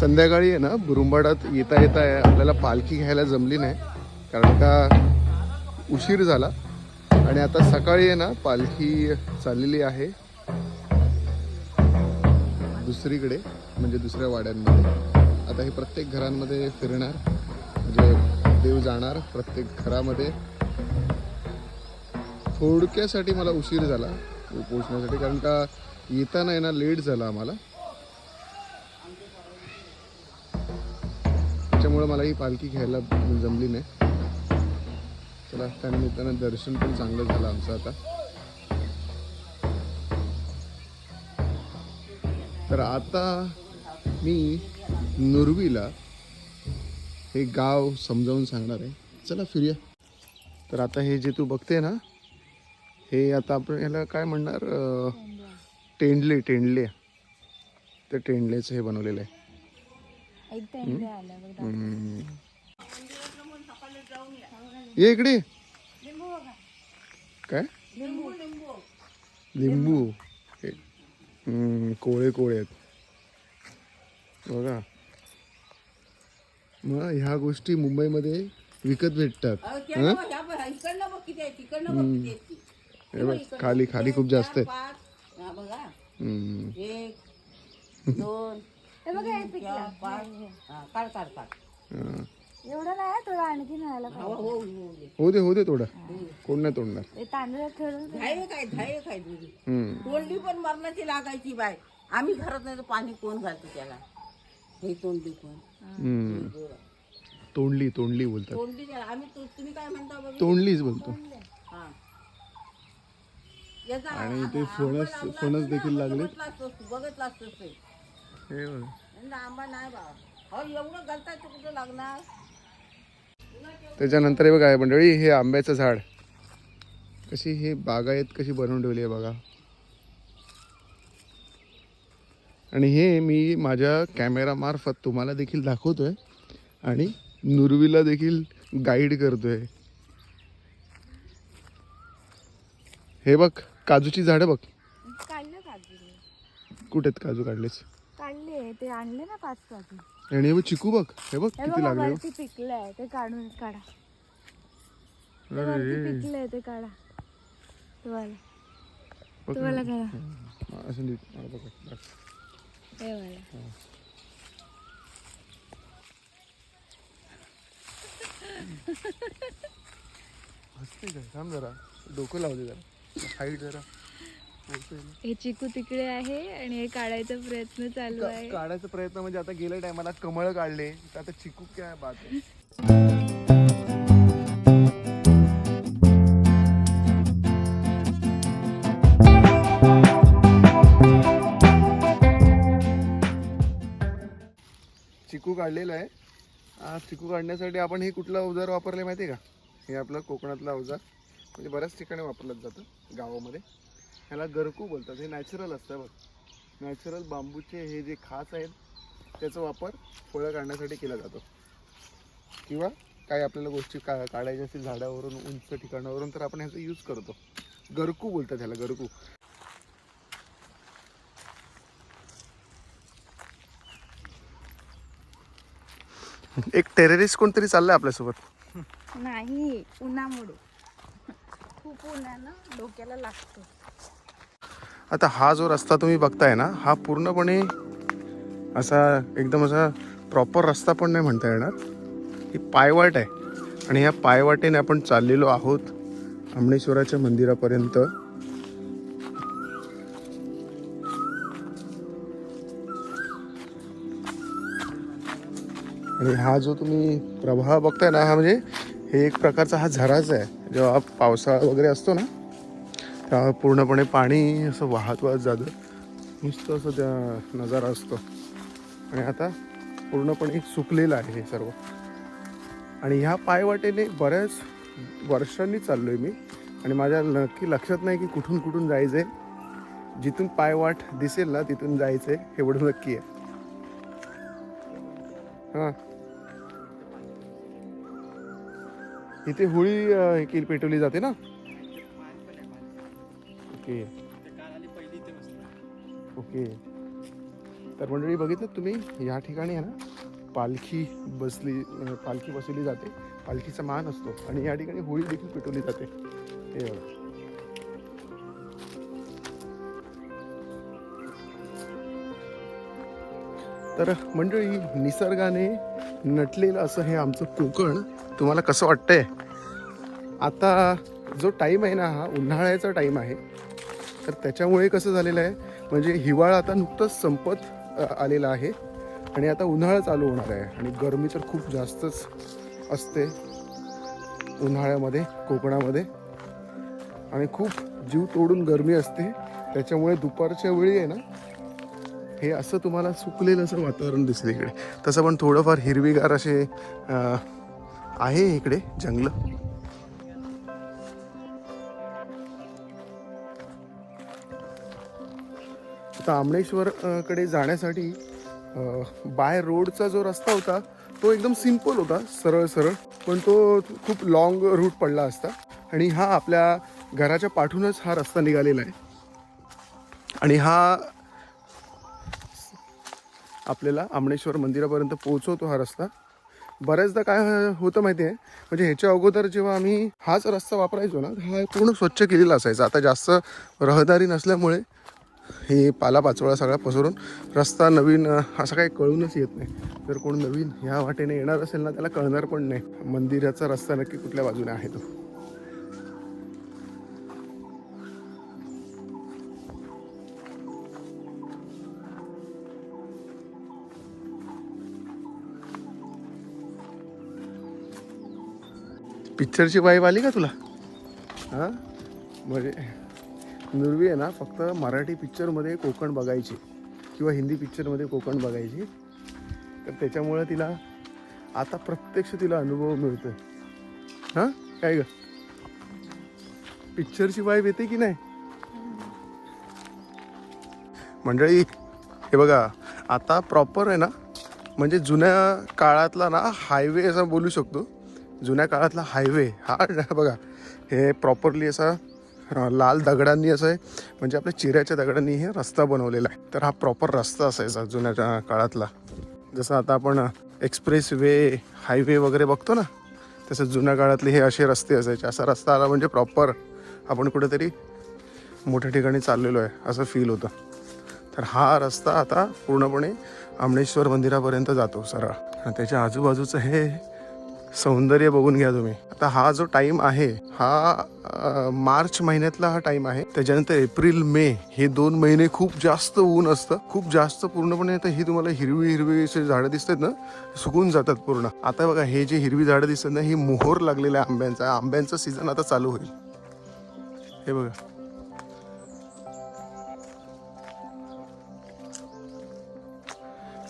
संध्याकाळी आहे ना बुरुंबाडात येता येता आपल्याला पालखी घ्यायला जमली नाही कारण का उशीर झाला. आणि आता सकाळी आहे ना पालखी चाललेली आहे. दुसरीकडे म्हणजे दुसऱ्या वाड्यांमध्ये. आता हे प्रत्येक घरांमध्ये फिरणार म्हणजे देव जाणार प्रत्येक घरामध्ये. थोडक्यासाठी मला उशीर झाला पोचण्यासाठी कारण का येताना आहे ना लेट झाला आम्हाला. त्याच्यामुळे मला ही पालखी घ्यायला जमली नाही. चला त्यानिमित्तानं दर्शन पण चांगलं झालं आमचं आता. तर आता मी नुरवीला हे गाव समजावून सांगणार आहे. चला फिरूया. तर आता हे जे तू बघते ना हे आता आपण याला काय म्हणणार? टेंडले टेंडले. ते टेंडलेचं हे बनवलेलं आहे. ये इकडे. काय? लिंबू. कोळे कोळे आहेत. बघा. मग ह्या गोष्टी मुंबईमध्ये विकत भेटतात. खाली खाली खूप जास्त आहे. हा दोन हे बघा हे चार पिकलं पाच हा, काढ काढ काढ. हं. एवढं नाही थोडं आणखी न्यायला हो हो हो दे. हो दे हो. दे. थोडं कोण नाही तोडणार. ते तांदूळ खेळून धाये काय धाये काय तुझी? हम्म. तोंडली पण मरणाची लागायची बाय आम्ही घरात नाही तर पाणी कोण घालतो त्याला? हे तोंडली पण हम्म. तोंडली तोंडली बोलतात. तोंडली त्याला आम्ही तु- तुम्ही काय म्हणता बघ? तोंडलीच बोलतो. हा. याचा आणि ते फणस फणस देखील लागले बघितला असतोस तू, बघितला असतोस ते हे बघ. यंदा आंबा नाही बाबा हो एवढं गलताय तर कुठं लागणार? त्याच्यानंतर हे बघा हे मंडळी हे आंब्याचं झाड. कशी हे बागायत कशी बनवून ठेवली आहे बघा. आणि हे मी माझ्या कॅमेरामार्फत तुम्हाला देखील दाखवतोय आणि नुरवीला देखील गाईड करतोय. हे बघ काजूची झाडं बघ. काढलं काजू कुठे आहेत काजू काढलेच काढले ते आणले ना पाच काजू आणि हे बघ चिकू बघ हे बघ हे किती बघा लागले वरती पिकलंय ते काढून काढा. ते अरे पिकलंय ते काढा. तुम्हाला. बघ तुम्हाला काढा हा, असं नीट हा, बघा, बघ. हे वाला हसते काय थांब जरा. डोकं लावते जरा. हाईट जरा. हे चिकू तिकडे आहे आणि हे काढायचा प्रयत्न चालू आहे. काढायचा प्रयत्न म्हणजे आता गेल्या टायमाला कमळ काढले तर आता चिकू काय बात आहे. चिकू काढलेला आहे. चिकू काढण्यासाठी आपण हे कुठलं अवजार वापरले माहिती आहे का? हे आपलं कोकणातलं अवजार. म्हणजे बऱ्याच ठिकाणी वापरलं जातं गावामध्ये. ह्याला गरकू बोलतात. हे नॅचरल असतं बघ. नॅचरल बांबूचे हे जे खास आहेत त्याचा वापर फळं काढण्यासाठी केला जातो. किंवा काही आपल्याला गोष्टी का काढायच्या असतील झाडावरून उंच ठिकाणावरून तर आपण ह्याचा यूज करतो. गरकू बोलतात ह्याला गरकू. एक टेररिस्ट कोणतरी चाललंय आपल्यासोबत? नाही उन्हामुळे. खूप उन्हानं डोक्याला लागतो आता हा जो रस्ता तुम्ही बघताय ना हा पूर्णपणे असा एकदम असा प्रॉपर रस्ता पण नाही म्हणता येणार. ही पायवाट आहे. आणि ह्या पायवाटेने आपण चाललेलो आहोत आमणेश्वराच्या मंदिरापर्यंत. आणि हा जो तुम्ही प्रवाह बघताय ना हा म्हणजे हे एक प्रकारचा हा झराच आहे. जेव्हा पावसाळा वगैरे असतो ना त्या पूर्णपणे पाणी असं वाहत वाहत जातं. नुसतं असं त्या नजारा असतो. आणि आता पूर्णपणे सुकलेलं आहे हे सर्व. आणि ह्या पायवाटेने बऱ्याच वर्षांनी चाललो आहे मी. आणि माझ्या नक्की लक्षात नाही की कुठून कुठून जायचं आहे जिथून पायवाट दिसेल ना तिथून जायचं आहे एवढं नक्की आहे. हां. इथे होळी हे केली पेटवली जाते ना? ओके. ओके. तर मंडळी बघितलं तुम्ही या ठिकाणी आहे ना पालखी बसली पालखी बसवली जाते. पालखीचा मान असतो आणि या ठिकाणी होळी देखील पेटवली जाते. हे तर मंडळी निसर्गाने नटलेलं असं हे आमचं कोकण तुम्हाला कसं वाटतंय? आता जो टाईम आहे ना हा उन्हाळ्याचा टाईम आहे. तर त्याच्यामुळे कसं झालेलं आहे? म्हणजे हिवाळा आता नुकतंच संपत आलेला आहे आणि आता उन्हाळा चालू होणार आहे आणि गरमी तर खूप जास्तच असते उन्हाळ्यामध्ये कोकणामध्ये. आणि खूप जीव तोडून गरमी असते. त्याच्यामुळे दुपारच्या वेळी आहे ना हे असं तुम्हाला सुकलेलं असं वातावरण दिसलं इकडे. तसं पण थोडंफार हिरवीगार असे आहे इकडे जंगलं. आता कडे जाण्यासाठी बाय रोडचा जो रस्ता होता तो एकदम सिंपल होता सरळ सरळ. पण तो खूप लॉंग रूट पडला असता. आणि हा आपल्या घराच्या पाठूनच हा रस्ता निघालेला आहे. आणि हा आपल्याला आमणेश्वर मंदिरापर्यंत पोहोचवतो हा रस्ता. बऱ्याचदा काय होतं माहिती आहे म्हणजे ह्याच्या अगोदर जेव्हा आम्ही हाच रस्ता वापरायचो ना हा पूर्ण स्वच्छ केलेला असायचा. आता जास्त रहदारी नसल्यामुळे हे पालापाचोळा सगळा पसरून रस्ता नवीन असं काही कळूनच येत नाही. जर कोण नवीन ह्या वाटेने येणार असेल ना त्याला कळणार पण नाही. मंदिराचा रस्ता नक्की कुठल्या बाजूने आहे तो. पिक्चरची वाईब आली का तुला? हां? म्हणजे नुरवी आहे ना फक्त मराठी पिक्चरमध्ये कोकण बघायची किंवा हिंदी पिक्चरमध्ये कोकण बघायची. तर त्याच्यामुळं तिला आता प्रत्यक्ष तिला अनुभव मिळतो हां? काय ग? पिक्चरची वाईब येते की नाही? मंडळी हे बघा आता प्रॉपर आहे ना म्हणजे जुन्या काळातला ना हायवे असा बोलू शकतो. जुन्या काळातला हायवे हा बघा हे प्रॉपरली असा लाल दगडांनी असं आहे म्हणजे आपल्या चिऱ्याच्या दगडांनी हे रस्ता बनवलेला आहे. तर हा प्रॉपर रस्ता असायचा जुन्या काळातला. जसं आता आपण एक्सप्रेस वे हायवे वगैरे बघतो ना तसं जुन्या काळातले हे असे रस्ते असायचे. असा रस्ता आला म्हणजे प्रॉपर आपण कुठेतरी मोठ्या ठिकाणी चाललेलो आहे असं फील होतं. तर हा रस्ता आता पूर्णपणे आमणेश्वर मंदिरापर्यंत जातो सरळ. आणि त्याच्या आजूबाजूचं हे सौंदर्य बघून घ्या तुम्ही. आता हा जो टाइम आहे हा मार्च महिन्यातला हा टाइम आहे. त्याच्यानंतर एप्रिल मे हे दोन महिने खूप जास्त ऊन असतं. खूप जास्त पूर्णपणे आता ही तुम्हाला हिरवी हिरवी झाडं दिसतात ना सुकून जातात पूर्ण. आता बघा हे जे हिरवी झाडं दिसतात ना ही मोहोर लागलेल्या आंब्यांचा. आंब्यांचं सीझन आता चालू होईल. हे बघा.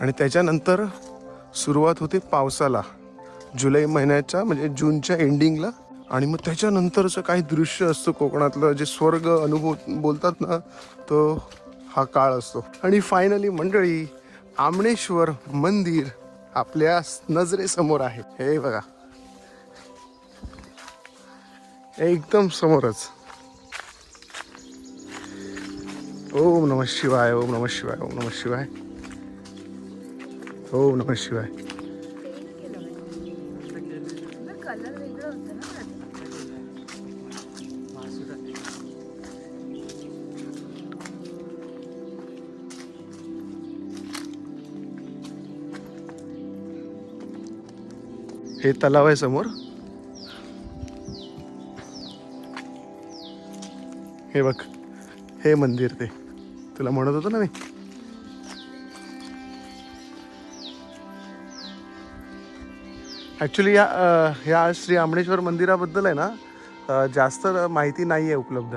आणि त्याच्यानंतर सुरुवात होते पावसाला. जुलै महिन्याच्या म्हणजे जूनच्या एंडिंगला आणि मग त्याच्यानंतरचं काही दृश्य असतं कोकणातलं जे स्वर्ग अनुभव बोलतात ना तो हा काळ असतो. आणि फायनली मंडळी आमणेश्वर मंदिर आपल्या नजरेसमोर आहे. हे बघा. एकदम समोरच. ओम नम शिवाय ओम नम शिवाय ओम नम शिवाय. ओम नम शिवाय. हे तलाव आहे समोर. हे बघ हे मंदिर ते. तुला म्हणत होतो ना मी. ॲक्च्युली या ह्या श्री आमणेश्वर मंदिराबद्दल आहे ना जास्त माहिती नाही आहे उपलब्ध.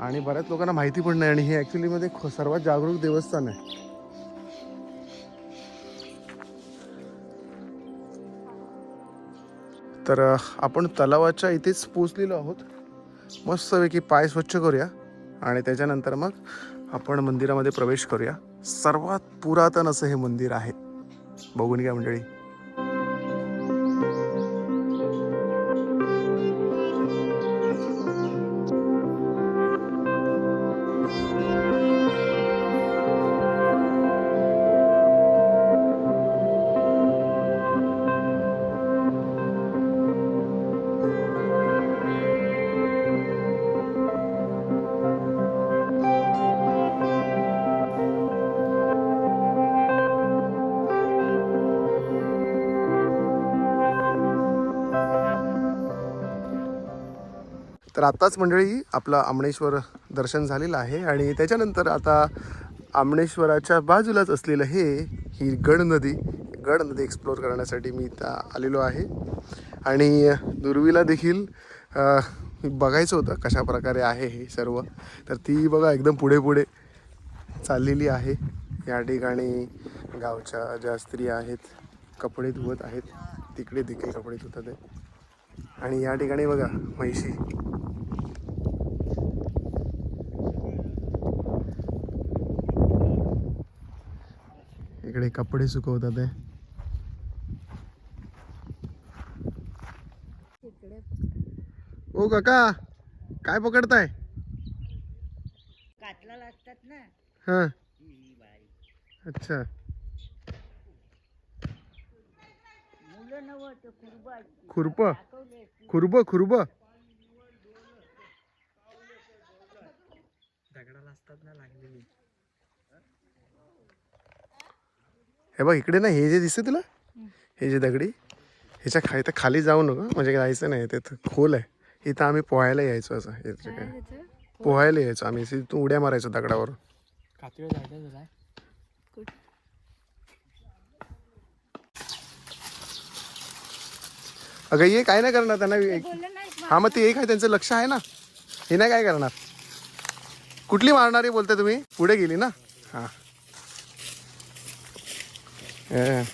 आणि बऱ्याच लोकांना माहिती पण नाही. आणि हे ॲक्च्युलीमध्ये सर्वात जागरूक देवस्थान आहे. तर आपण तलावाच्या इथेच पोचलेलो आहोत. मस्तपैकी पाय स्वच्छ करूया आणि त्याच्यानंतर मग आपण मंदिरामध्ये प्रवेश करूया. सर्वात पुरातन असं हे मंदिर आहे. बघून घ्या मंडळी. तर आत्ताच मंडळी आपलं आमणेश्वर दर्शन झालेलं आहे आणि त्याच्यानंतर आता आमणेश्वराच्या बाजूलाच असलेलं हे ही गड नदी गड नदी एक्सप्लोअर करण्यासाठी मी इथं आलेलो आहे. आणि दुर्वीला देखील बघायचं होतं कशा प्रकारे आहे हे सर्व. तर ती बघा एकदम पुढे पुढे चाललेली आहे. या ठिकाणी गावच्या ज्या स्त्रिया आहेत कपडे धुवत आहेत तिकडे देखील कपडे धुतात आहे आणि या ठिकाणी बघा म्हैशी. इकडे कपडे सुकवतात आहे ओ काका काय पकडताय? कातला लागतात ना. हां. अच्छा. मुलं नव ते कुरबा खुरप? खुरब खुरब हे बघ इकडे ना हे जे दिसते तुला हे जे दगडी ह्याच्या खाली तर खाली जाऊ नको म्हणजे जायचं नाही ते खोल आहे. इथं आम्ही पोहायला यायचो असं याचं काय. पोहायला यायचो आम्ही तिथून उड्या मारायचो दगडावर अगं ये काय नाही करणार त्यांना हा मग ते एक आहे त्यांचं लक्ष आहे ना. हे नाही काय करणार. कुठली मारणारी बोलताय तुम्ही? पुढे गेली ना? हा. 嗯